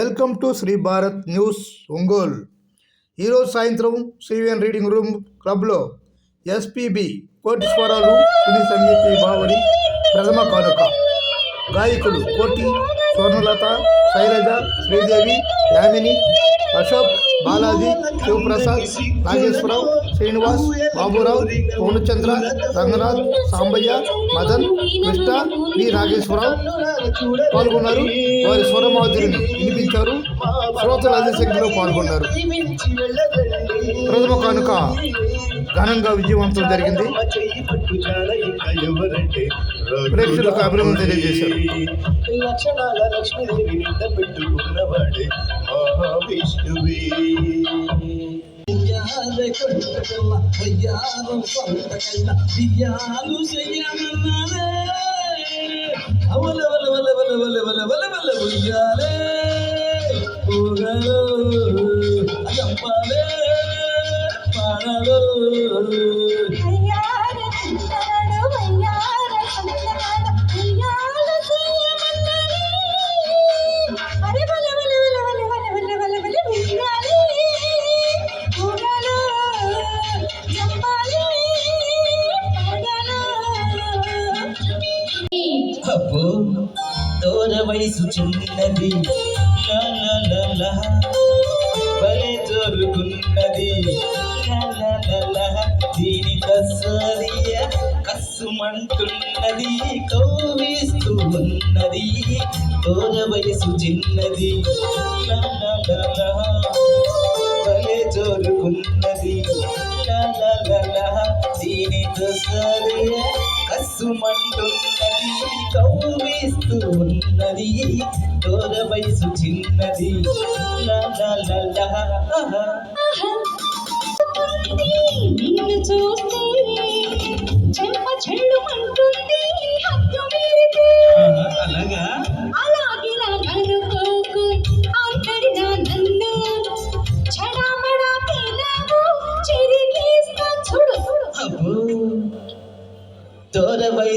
Welcome to Shri Bharat news Ongole. ఈరోజు సాయంత్రం శ్రీవేన్ రీడింగ్ రూమ్ క్లబ్లో ఎస్పీబి కోటి స్వరాలు సినీ సంగీత భావని ప్రథమ కానుక. గాయకులు కోటి స్వర్ణలత శైలజ శ్రీదేవి యామిని అశోక్ బాలాజీ శివప్రసాద్ నాగేశ్వరరావు శ్రీనివాస్ బాబురావు పూర్ణచంద్ర రంగనాథ్ సాంబయ్య మదన్ కృష్ణ వి నాగేశ్వరరావు పాల్గొన్నారు. వారి స్వరమాధురిని వినిపించారు. శ్రోతల అదే సంఖ్యలో పాల్గొన్నారు. ప్రథమ కానుక ఘనంగా విజయవంతం జరిగింది. ప్రేక్షకులకు అభినందన తెలియజేశారు. లక్షణాల లక్ష్మీదేవి పెట్టుకున్నవాడే మహావిష్ణువే. ఉయ్యాల కొండకల్ల వయ్యారం సొంతకల్ల బియ్యాలు చెయ్యమన్నారే అవల వల వల వల వల వల వల వల ఉయ్యాలే ఊగలో కిషోర వయసు చిన్నది. భలే జోరుకున్నది దీని కస్సరియ కస్సుమంటున్నది కౌవిస్తూ ఉన్నది. తోర వయసు చిన్నది. భలే జోరుకున్నది దీని కస్సరియ సుమంటున్నది కౌగిస్తూ ఉన్నది దూర వయసు చిన్నది నిన్ను చూస్తే చెంప చెల్లుమంటుంది అలాగా?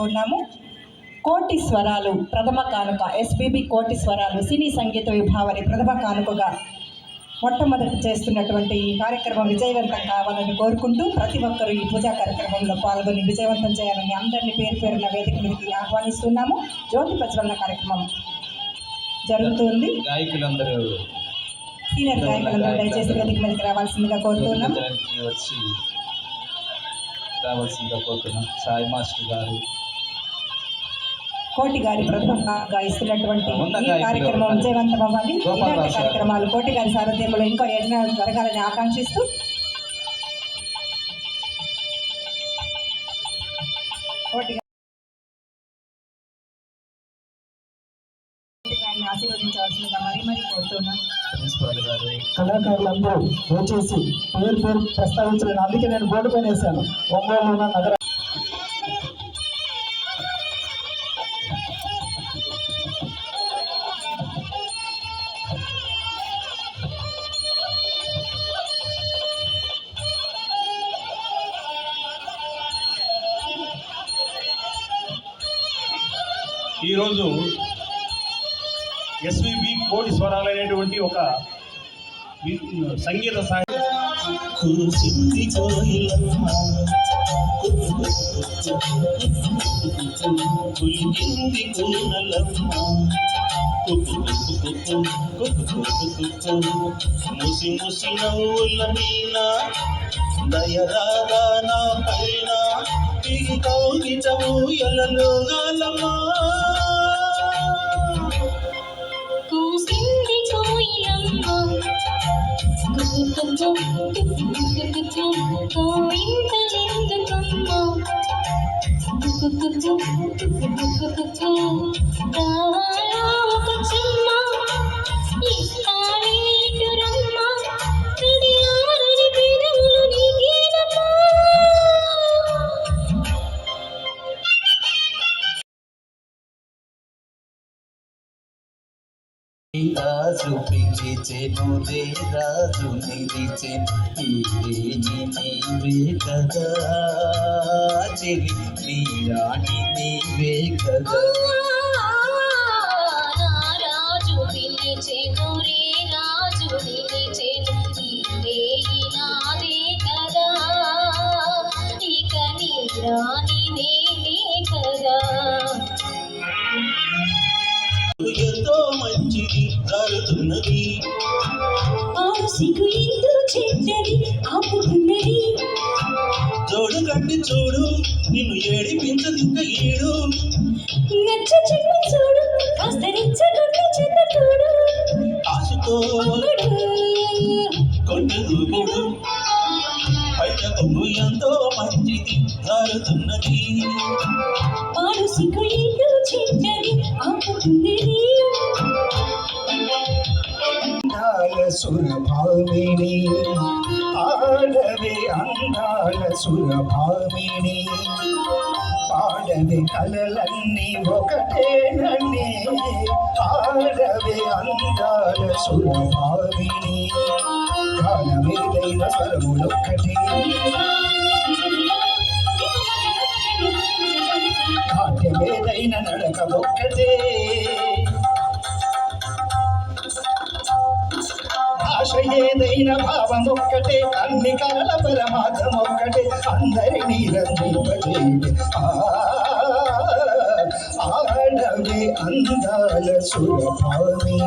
కోరుతూ ఉన్నాము. కోటి స్వరాలు ప్రథమ కానుక ఎస్పీబి కోటి స్వరాలు సినీ సంగీత విభావరి ప్రథమ కానుకగా మొట్టమొదటి చేస్తున్నటువంటి ఈ కార్యక్రమం విజయవంతం కావాలని కోరుకుంటూ ప్రతి ఒక్కరూ ఈ పూజా కార్యక్రమంలో పాల్గొని విజయవంతం చేయాలని అందరినీ పేరు పేరున వేదిక మీదకి ఆహ్వానిస్తున్నాము. జ్యోతి ప్రజ్వలన కార్యక్రమం జరుగుతుంది. గాయకులందరూ సీనియర్ గాయకులందరూ దయచేసి వేదిక మీదకి రావాల్సిందిగా కోరుతున్నాం. రావాల్సిందిగా కోరుతున్నాం. సాయి మాస్టర్ గారు కోటి గారి ప్రథమంగా ఇస్తున్నటువంటి ఈ కార్యక్రమం విజయవంతం అవ్వాలి. ఇలాంటి కార్యక్రమాలు కోటి గారి సారథ్యంలో ఇంకా ఎన్నో జరగాలని ఆకాంక్షిస్తూ కోటి గారి గారిని ఆశీర్వదించవలసిందిగా మరీ మరీ కోరుతున్నాం ప్రిన్సిపాల్ గారు. కళాకారులందరూ దయచేసి పేరు పేరు ప్రస్తావించలేదు అందుకే నేను బోర్డు పైన వేశాను. ఒంగోలు నగర ఈరోజు ఎస్విబి కోడి స్వరాలైనటువంటి ఒక సంగీత సాహిత్యం ముసి ముసి నవ్వుల దయరాగా నా పైన తిరిగి కౌగిటము ఎలలో గాలమ్మా కూసింది కోయిలమ్మ కోయింతలెందుకమ్మ కావాలా రాజు పిలిచెను రే రాజు నిలిచె ఈరేని నీవే కదా చెలి నీ రాణి నీవే కదా ఎంతో మంచిది ఆపుతున్నది. జోడు కట్టి చూడు నిన్ను ఏడిపించదు ఇంకా ఈడు నచ్చ చెట్టు చూడు కాస్త రెచ్చగొట్ట చెత్త చూడు ఆశతో కొండ దూకుడు ఎంతో మంచిది జరుగుతున్నది ఆరు సిగ్గు అందాల సురభామిని ఆడవే అందాల సురభామిని పాడవే కలలన్నీ ఒకటేనని ఆడవే అందాల సురభామిని గానమేదైన స్వరములొక్కటే నాట్యమేదైన నడక ఒక్కటే భాష ఏదైన భావం ఒక్కటే అన్ని కళల పరమార్థం ఒక్కటే అందరినీ రంజింపజేయే ఆడవే అందాల సురభామి